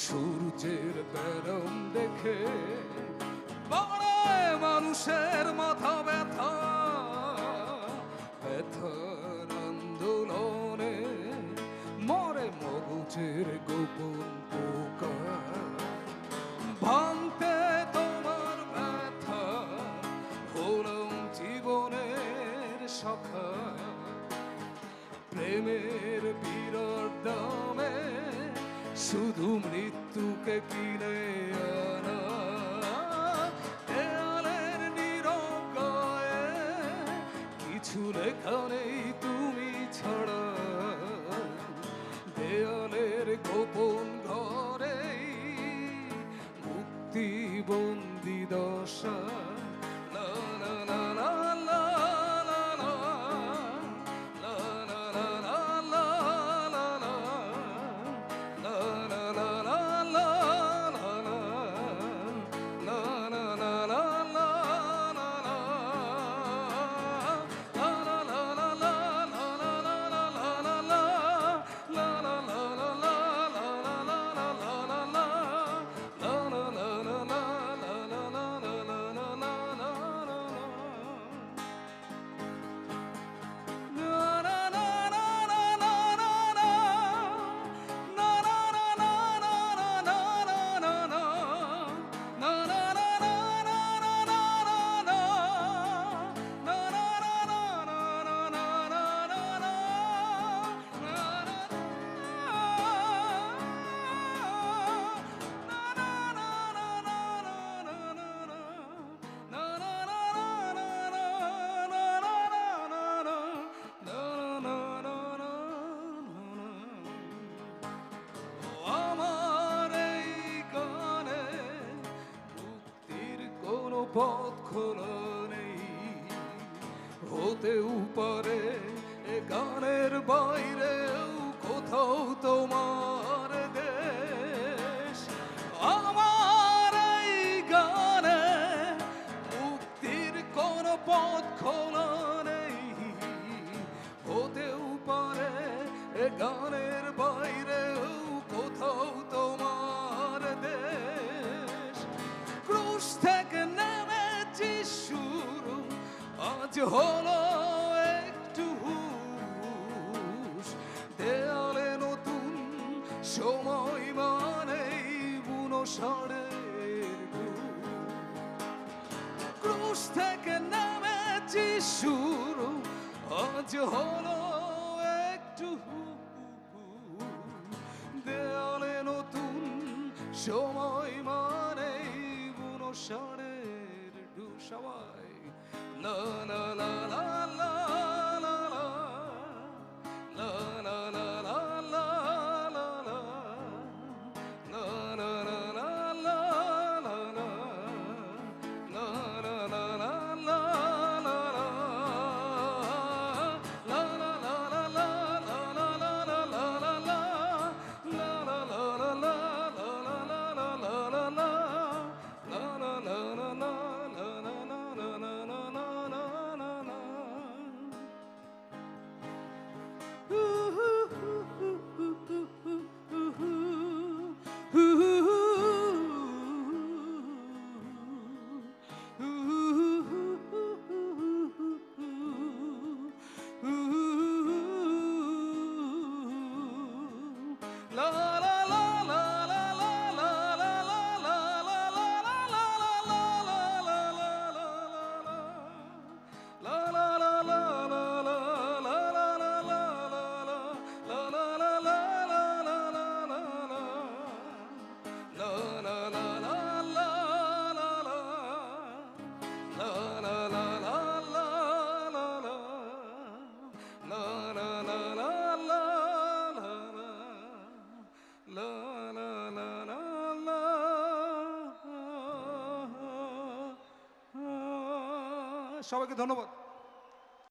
সূর্যের বেরম দেখে বাড়ায় মানুষের মাথা ব্যথা। ব্যথার আন্দোলনে মরে মগুজের গোপন পোকা ভাঙতে তোমার ব্যথা, হলাম জীবনের সখা প্রেমের শুধু মৃত্যুকে কিনে আনা। দেয়ালের নীরব কিছু তুমি গোপন ঘরে মুক্তি বন্দি দশা। পথ খোলা নেই। হতেও পারে গানের বাইরেও কোথাও তোমার দেশ। আমার এই গানে মুক্তির কোন পথ খোলা নেই। হতেও পারে গানের বাইরেও কোথাও তোমার দেশ। ক্রুশ আজ হলো একটু দেয়ালে নতুন সময় মানেই বুনো সাড়ের ক্রুশ থেকে নেমেছি শুরু আজ হলো একটু দেয়ালে নতুন সময় মানেই বুনো সাড়ের ডু সবাই লা লা সবাইকে ধন্যবাদ।